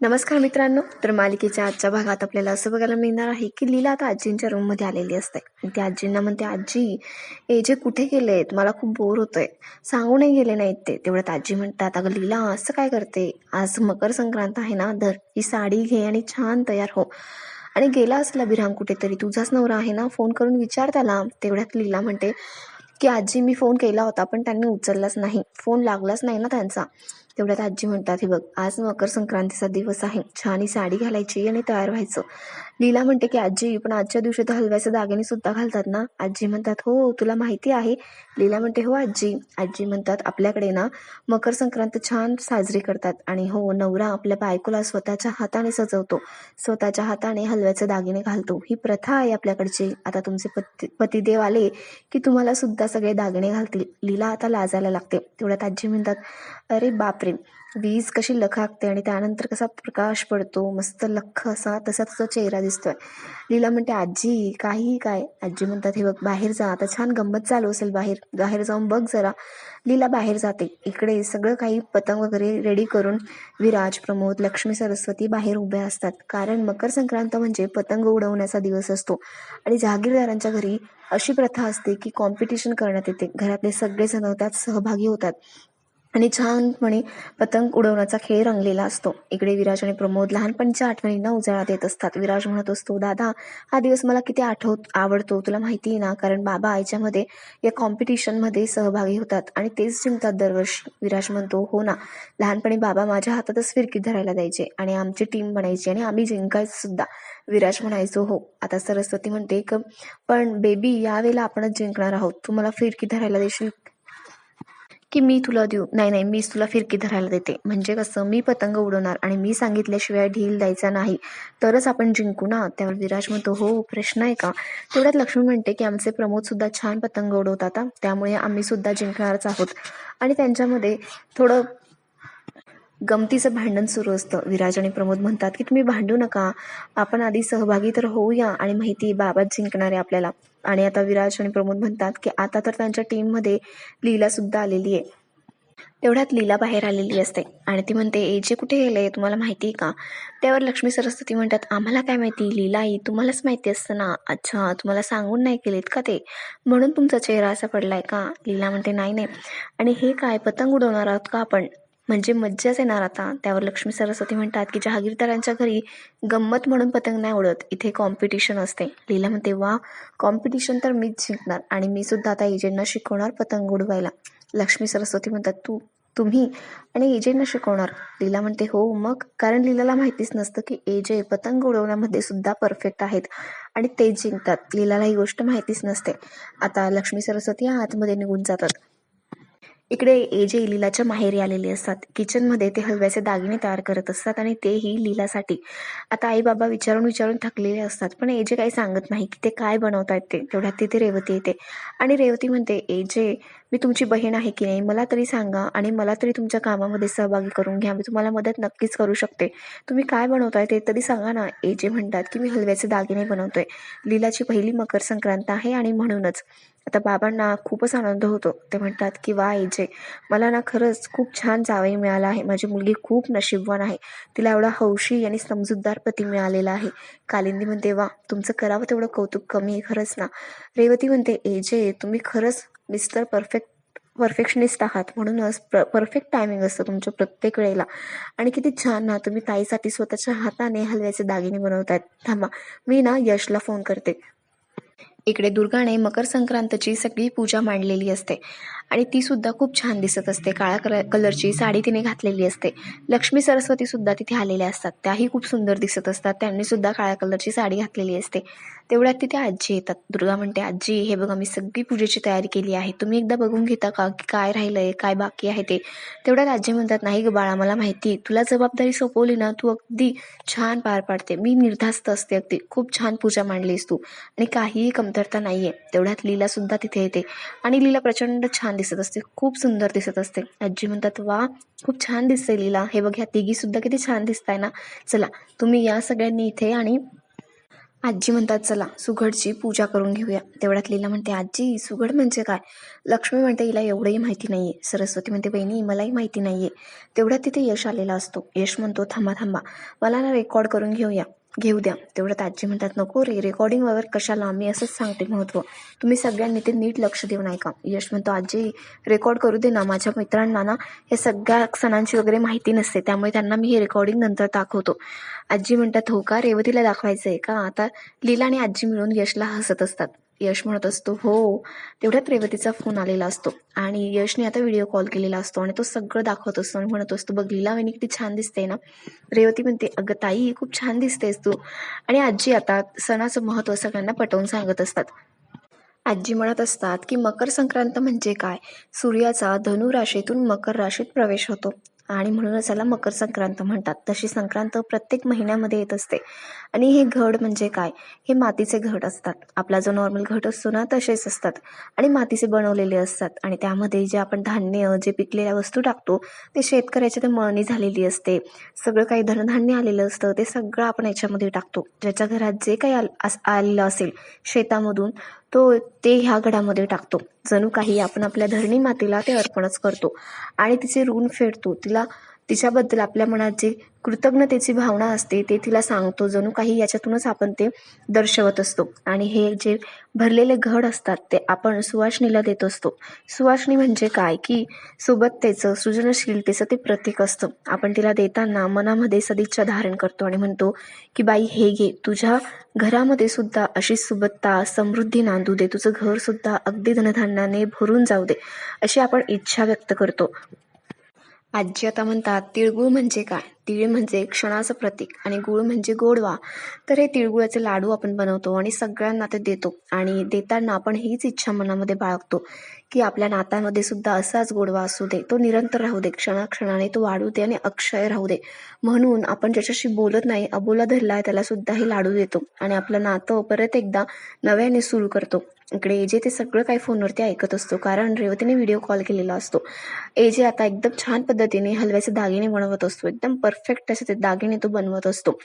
नमस्कार मित्रांनो. तर मालिकेच्या आजच्या भागात आपल्याला असं बघायला मिळणार आहे की लीला आता आजींच्या रूममध्ये आलेली असते. आणि त्या आजींना म्हणते आजी ए जे कुठे गेले आहेत मला खूप बोर होतोय. सांगूनही गेले नाहीत ते. तेवढ्यात आजी म्हणतात अगं लीला असं काय करते? आज मकर संक्रांत आहे ना धर. ही साडी घे आणि छान तयार हो. आणि गेला असला बिराम कुठेतरी. तुझाच नवरा आहे ना? फोन करून विचार त्याला. तेवढ्यात लीला म्हणते की आजी मी फोन केला होता पण त्यांनी उचललाच नाही. फोन लागलाच नाही ना त्यांचा. तेवढ्यात आजी म्हणतात हे बघ आज मकर संक्रांतीचा दिवस आहे. छान ही साडी घालायची आणि तयार व्हायचं. लीला म्हणते की आजी पण आजच्या दिवशी तर हलव्याचे दागिने सुद्धा घालतात ना. आजी म्हणतात हो तुला माहिती आहे. लीला म्हणते हो आजी. आजी म्हणतात आपल्याकडे ना मकर संक्रांत छान साजरी करतात आणि हो नवरा आपल्या बायकोला स्वतःच्या हाताने सजवतो. स्वतःच्या हाताने हलव्याचे दागिने घालतो. ही प्रथा आहे आपल्याकडची. आता तुमचे पती पतिदेव आले की तुम्हाला सुद्धा सगळे दागिने घालतील. लीला आता लाजायला लागते. तेवढ्यात आजी म्हणतात अरे बापरे वीज कशी लखाकते आणि त्यानंतर कसा प्रकाश पडतो मस्त लख असा तसा तुझा चेहरा दिसतोय. लीला म्हणते आजी काही काय? आजी म्हणतात हे बघ बाहेर जा आता छान गंमत चालू असेल बाहेर बाहेर जाऊन बघ जरा. लीला बाहेर जाते. इकडे सगळं काही पतंग वगैरे रेडी करून विराज प्रमोद लक्ष्मी सरस्वती बाहेर उभ्या असतात. कारण मकर संक्रांत म्हणजे पतंग उडवण्याचा दिवस असतो. आणि जहागीरदारांच्या घरी अशी प्रथा असते की कॉम्पिटिशन करण्यात येते. घरातले सगळेजण त्यात सहभागी होतात. आणि छानपणे पतंग उडवण्याचा खेळ रंगलेला असतो. इकडे विराज आणि प्रमोद लहानपणीच्या आठवणींना उजाळा देत असतात. विराज म्हणत असतो दादा हा दिवस मला किती आठवत आवडतो. तुला माहिती आहे ना कारण बाबा याच्यामध्ये या कॉम्पिटिशनमध्ये सहभागी होतात आणि तेच जिंकतात दरवर्षी. विराज म्हणतो हो ना लहानपणी बाबा माझ्या हातातच फिरकी धरायला द्यायचे आणि आमची टीम बनायची आणि आम्ही जिंकायचो सुद्धा. विराज म्हणायचो हो. आता सरस्वती म्हणते क पण बेबी यावेळेला आपणच जिंकणार आहोत. तू मला फिरकी धरायला देशील की मी तुला देऊ. नाही नाही मीच तुला फिरकी धरायला देते. म्हणजे कसं मी पतंग उडवणार आणि मी सांगितल्याशिवाय ढील द्यायचा नाही. तरच आपण जिंकू ना? त्यावर विराज म्हणतो हो प्रश्न आहे का? तेवढ्यात लक्ष्मी म्हणते की आमचे प्रमोद सुद्धा छान पतंग उडवतात त्यामुळे आम्ही सुद्धा जिंकणारच आहोत. आणि त्यांच्यामध्ये थोडं गमतीचं भांडण सुरू असतं. विराज आणि प्रमोद म्हणतात की तुम्ही भांडू नका. आपण आधी सहभागी तर होऊया आणि माहिती बाबा जिंकणार आहे आपल्याला. आणि आता विराज आणि प्रमोद म्हणतात की आता तर त्यांच्या टीममध्ये लीला सुद्धा आलेली आहे. तेवढ्यात लीला बाहेर आलेली असते. आणि ती म्हणते ए जे कुठे गेले तुम्हाला माहिती आहे का? त्यावर लक्ष्मी सरस्वती म्हणतात आम्हाला काय माहिती? लीला आई तुम्हालाच माहिती असतं ना. अच्छा तुम्हाला सांगून नाही केलेत का ते? म्हणून तुमचा चेहरा असा पडलाय का? लीला म्हणते नाही नाही. आणि हे काय? पतंग उडवणार आहोत का आपण? म्हणजे मज्जाच येणार आता. त्यावर लक्ष्मी सरस्वती म्हणतात की जहागीरदारांच्या घरी गंमत म्हणून पतंग नाही उडत. इथे कॉम्पिटिशन असते. लीला म्हणते वा कॉम्पिटिशन तर मीच जिंकणार आणि मी सुद्धा आता एजेंटना शिकवणार पतंग उडवायला. लक्ष्मी सरस्वती म्हणतात तू तुम्ही आणि एजेंटना शिकवणार. लीला म्हणते हो मग? कारण लीलाला माहितीच नसतं की एजे पतंग उडवण्यामध्ये सुद्धा परफेक्ट आहेत आणि तेच जिंकतात. लीलाला ही गोष्ट माहितीच नसते. आता लक्ष्मी सरस्वती आतमध्ये निघून जातात. इकडे एजे लीलाच्या माहेरी आलेले असतात. किचनमध्ये ते हलव्याचे दागिने तयार करत असतात आणि तेही लीलासाठी. आता आई बाबा विचारून विचारून थकलेले असतात. पण ए जे काही सांगत नाही की ते काय बनवतायत ते. तेवढ्यात तिथे रेवती येते. आणि रेवती म्हणते एजे मी तुमची बहीण आहे की नाही? मला तरी सांगा आणि मला तरी तुमच्या कामामध्ये सहभागी करून घ्या. मी तुम्हाला मदत नक्कीच करू शकते. तुम्ही काय बनवताय ते तरी सांगा ना. ए जे म्हणतात की मी हलव्याचे दागिने बनवतोय. लीलाची पहिली मकर संक्रांत आहे आणि म्हणूनच. आता बाबांना खूपच आनंद होतो. ते म्हणतात की वा ए जे मला ना खरंच खूप छान जावई मिळाला आहे. माझी मुलगी खूप नशीबवान आहे. तिला एवढा हौशी आणि समजूतदार पती मिळालेला आहे. कालिंदी म्हणते वा तुमचं करावं तेवढं कौतुक कमी आहे खरंच ना. रेवती म्हणते ए जे तुम्ही खरंच मिस्टर परफेक्ट परफेक्शनिस्ट आहात. म्हणूनच परफेक्ट टायमिंग असतं तुमच्या प्रत्येक वेळेला. आणि किती छान ना तुम्ही ताईसाठी स्वतःच्या हाताने हलव्याचे दागिने बनवतायत. थांबा मी ना यशला फोन करते. इकडे दुर्गाने मकर संक्रांतची सगळी पूजा मांडलेली असते. आणि ती सुद्धा खूप छान दिसत असते. काळ्या कलर कलरची साडी तिने घातलेली असते. लक्ष्मी सरस्वती सुद्धा तिथे आलेल्या असतात. त्याही खूप सुंदर दिसत असतात. त्यांनी सुद्धा काळ्या कलरची साडी घातलेली असते. तेवढ्यात तिथे आजी येतात. दुर्गा म्हणते आजी हे बघा मी सगळी पूजेची तयारी केली आहे. तुम्ही एकदा बघून घेता का? की काय राहिलंय? काय बाकी आहे ते? तेवढ्यात आजी म्हणतात नाही ग बाळा मला माहिती. तुला जबाबदारी सोपवली ना तू अगदी छान पार पाडते. मी निर्धास्त असते अगदी. खूप छान पूजा मांडलीस तू. आणि काहीही कमतरता नाहीये. तेवढ्यात लीला सुद्धा तिथे येते. आणि लीला प्रचंड छान दिसत असते. खूप सुंदर दिसत असते. आजी म्हणतात वा खूप छान दिसते लीला. हे बघ ह्या तिघी सुद्धा किती छान दिसताय ना. चला तुम्ही या सगळ्यांनी इथे आणि आजी म्हणतात चला सुघडची पूजा करून घेऊया. तेवढ्यात लीला म्हणते आजी सुघड म्हणजे काय? लक्ष्मी म्हणते हिला एवढंही माहिती नाहीये. सरस्वती म्हणते बहिणी मलाही माहिती नाहीये. तेवढ्यात तिथे यश आलेला असतो. यश म्हणतो थांबा थांबा. मला ना रेकॉर्ड करून घेऊया. घेऊ द्या. तेवढ्यात आजी म्हणतात नको रे रेकॉर्डिंग वगैरे कशाला? मी असंच सांगते महत्त्व तुम्ही सगळ्यांनी ते नीट लक्ष देऊन ऐका यश म्हणतो आजी रेकॉर्ड करू दे ना माझ्या मित्रांना ना हे सगळ्या सणांची वगैरे माहिती नसते. त्यामुळे त्यांना मी हे रेकॉर्डिंग नंतर दाखवतो. आजी म्हणतात हो का? रेवतीला दाखवायचं आहे का? आता लीला आणि आजी मिळून यशला हसत असतात. यश म्हणत असतो. हो तेवढ्यात रेवतीचा फोन आलेला असतो. आणि यशने आता व्हिडिओ कॉल केलेला असतो आणि तो सगळं दाखवत असतो आणि म्हणत असतो बघ लिला वहिनी किती छान दिसते ना. रेवती म्हणते अगं ताई खूप छान दिसतेस तू. आणि आजी आता सणाचं महत्त्व सगळ्यांना पटवून सांगत असतात. आजी म्हणत असतात की मकर संक्रांत म्हणजे काय? सूर्याचा धनु राशीतून मकर राशीत प्रवेश होतो. आणि म्हणूनच याला मकर संक्रांत म्हणतात. तशी संक्रांत प्रत्येक महिन्यामध्ये येत असते. आणि हे घड म्हणजे काय? हे मातीचे घट असतात. आपला जो नॉर्मल घट असतो ना तसेच असतात. आणि मातीचे बनवलेले असतात. आणि त्यामध्ये जे आपण धान्य जे पिकलेल्या वस्तू टाकतो ते शेतकऱ्याच्या ते मळणी झालेली असते. सगळं काही धनधान्य आलेलं असतं. ते सगळं आपण याच्यामध्ये टाकतो. ज्याच्या घरात जे काही आल आलेलं असेल शेतामधून तो ते ह्या घडामध्ये टाकतो. जणू काही आपण आपल्या धरणी मातेला ते अर्पणच करतो. आणि तिचे ऋण फेडतो. तिला तिच्याबद्दल आपल्या मनात जे कृतज्ञतेची भावना असते ते तिला सांगतो. जणू काही याच्यातूनच आपण ते दर्शवत असतो. आणि हे जे भरलेले घड असतात ते आपण सुवासणीला देत असतो. सुवासणी म्हणजे काय? की सुबत्तेचं सृजनशीलतेचं ते प्रतीक असतं. आपण तिला देताना मनामध्ये सदिच्छा धारण करतो आणि म्हणतो की बाई हे घे. तुझ्या घरामध्ये सुद्धा अशी सुबत्ता समृद्धी नांदू दे. तुझं घर सुद्धा अगदी धनधान्याने भरून जाऊ दे. अशी आपण इच्छा व्यक्त करतो. आजी आता म्हणतात तिळगुळ म्हणजे काय? तिळ म्हणजे क्षणाचं प्रतीक आणि गुळ म्हणजे गोडवा. तर हे तिळगुळाचे लाडू आपण बनवतो आणि सगळ्यांना ते देतो आणि देताना आपण हीच इच्छा मनामध्ये बाळगतो की आपल्या नात्यामध्ये सुद्धा असाच गोडवा असू दे तो निरंतर राहू दे क्षणाक्षणाने तो वाढू दे आणि अक्षय राहू दे. म्हणून आपण ज्याच्याशी बोलत नाही अबोला धरला आहे त्याला सुद्धा हे लाडू देतो आणि आपलं नातं परत एकदा नव्याने सुरू करतो. इकडे एजे ते सगळं काही फोनवरती ऐकत असतो कारण रेवतीने व्हिडिओ कॉल केलेला असतो. एजे आता एकदम छान पद्धतीने हलव्याचे दागिने बनवत असतो एकदम परफेक्ट असे ते दागिने तो बनवत असतो.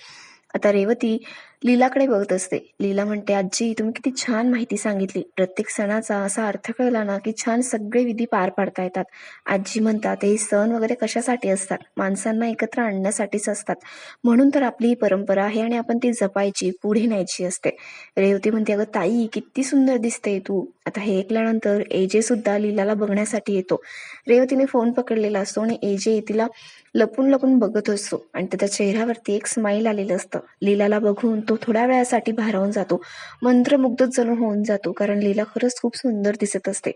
आता रेवती लीलाकडे बघत असते. लीला म्हणते आजी तुम्ही किती छान माहिती सांगितली. प्रत्येक सणाचा असा अर्थ कळला ना की छान सगळे विधी पार पाडता येतात. आजी म्हणतात हे सण वगैरे कशासाठी असतात? माणसांना एकत्र आणण्यासाठीच असतात. म्हणून तर आपली ही परंपरा आहे आणि आपण ती जपायची पुढे न्यायची असते. रेवती म्हणते अगं ताई किती सुंदर दिसते तू. आता हे ऐकल्यानंतर एजे सुद्धा लीलाला बघण्यासाठी येतो. रेवतीने फोन पकडलेला असतो आणि एजे तिला लपून लपून बघत असतो आणि त्याच्या चेहऱ्यावरती एक स्माईल आलेलं असतं. लीलाला बघून तो थोड्या वेळासाठी भारावून जातो. मंत्रमुग्धच जणू होऊन जातो कारण लीला खरंच खूप सुंदर दिसत असते.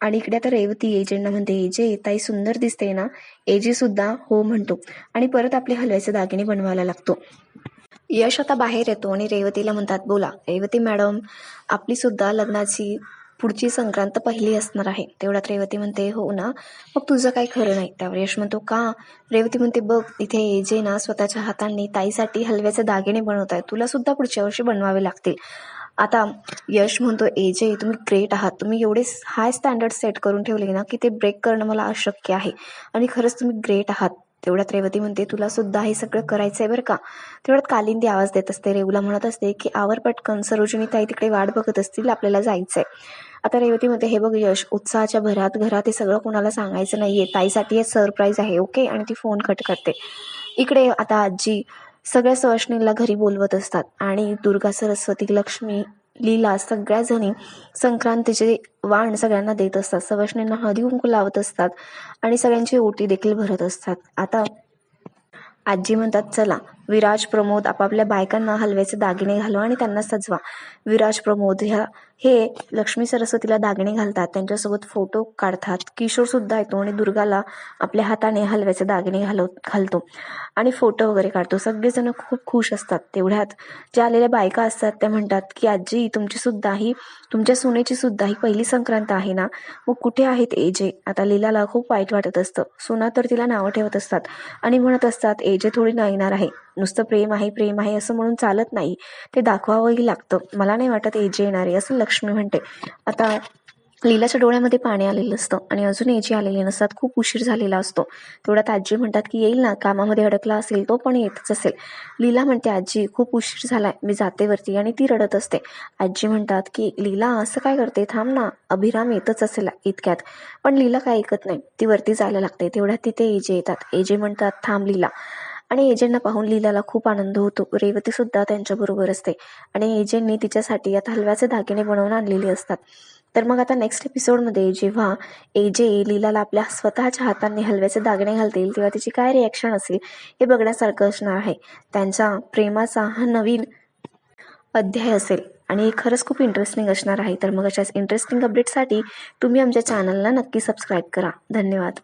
आणि इकडे आता रेवती एजेंना म्हणते एजे ताई सुंदर दिसते ना? एजे सुद्धा हो म्हणतो आणि परत आपले हलव्याचे दागिने बनवायला लागतो. यश आता बाहेर येतो आणि रेवतीला म्हणतात बोला रेवती मॅडम आपली सुद्धा लग्नाची पुढची संक्रांत पहिली असणार आहे. तेवढ्यात रेवती म्हणते हो ना मग तुझं काही खरं नाही. त्यावर यश म्हणतो का? रेवती म्हणते बघ इथे जे ना स्वतःच्या हातांनी ताईसाठी हलव्याचे दागिने बनवत आहे तुला सुद्धा पुढच्या वर्षी बनवावे लागतील. आता यश म्हणतो एजे तुम्ही ग्रेट आहात. तुम्ही एवढे हाय स्टँडर्ड सेट करून ठेवले ना की ते ब्रेक करणं मला अशक्य आहे. आणि खरंच तुम्ही ग्रेट आहात. तेवढ्यात रेवती म्हणते तुला सुद्धा हे सगळं करायचं आहे बरं का? तेवढ्यात कालिंदी आवाज देत असते. रेवूला म्हणत असते की आवर पटकन. सरोजिनी ताई तिकडे वाट बघत असतील आपल्याला जायचंय. आता रेवती म्हणते हे बघ यश उत्साहाच्या भरात घरात हे सगळं कोणाला सांगायचं नाहीये. ताईसाठी हे सरप्राईज आहे ओके आणि ती फोन कट करते. इकडे आता आजी सगळ्या सवशणींना घरी बोलवत असतात आणि दुर्गा सरस्वती लक्ष्मी लीला सगळ्याजणी संक्रांतीचे वाण सगळ्यांना देत असतात. सवशणींना हळदी कुंकू लावत असतात आणि सगळ्यांची ओटी देखील भरत असतात. आता आजी म्हणतात चला विराज प्रमोद आपापल्या बायकांना हलव्याचे दागिने घालवा आणि त्यांना सजवा. विराज प्रमोद ह्या हे लक्ष्मी सरस्वतीला दागिने घालतात. त्यांच्यासोबत फोटो काढतात. किशोर सुद्धा येतो आणि दुर्गाला आपल्या हाताने हलव्याचे दागिने घालव घालतो आणि फोटो वगैरे काढतो. सगळेजण खूप खुश असतात. तेवढ्यात ज्या आलेल्या बायका असतात त्या म्हणतात की आजी तुमची सुद्धा ही तुमच्या सुनेची सुद्धा ही पहिली संक्रांत आहे ना? मग कुठे आहेत एजे आता लीलाला खूप वाईट वाटत असतं. सुना तर तिला नावं ठेवत असतात आणि म्हणत असतात एजे थोडी नाही येणार आहे. नुसतं प्रेम आहे प्रेम आहे असं म्हणून चालत नाही. ते दाखवावंही लागतं. मला नाही वाटत एजी येणार आहे असं लक्ष्मी म्हणते. आता लीलाच्या डोळ्यामध्ये पाणी आलेलं असतं आणि अजून एजी आलेले नसतात. खूप उशीर झालेला असतो. तेवढ्यात आजी म्हणतात की येईल ना? कामामध्ये अडकला असेल तो पण येतच असेल. लीला म्हणते आजी खूप उशीर झालाय. मी जाते वरती आणि ती रडत असते. आजी म्हणतात की लीला असं काय करते? थांब ना. अभिराम येतच असेल इतक्यात. पण लीला काय ऐकत नाही. ती वरती जायला लागते. तेवढ्यात तिथे एजे येतात. एजे म्हणतात थांब लीला. आणि एजेंना पाहून लीलाला खूप आनंद होतो. रेवती सुद्धा त्यांच्याबरोबर असते. आणि एजेंनी तिच्यासाठी आता हलव्याचे दागिने बनवून आणलेले असतात. तर मग आता नेक्स्ट एपिसोडमध्ये जेव्हा एजे लीलाला आपल्या स्वतःच्या हातांनी हलव्याचे दागिने घालतील तेव्हा तिची काय रिॲक्शन असेल हे बघण्यासारखं असणार आहे. त्यांच्या प्रेमाचा हा नवीन अध्याय असेल. आणि हे खरंच खूप इंटरेस्टिंग असणार आहे. तर मग अशाच इंटरेस्टिंग अपडेटसाठी तुम्ही आमच्या चॅनलला नक्की सबस्क्राईब करा. धन्यवाद.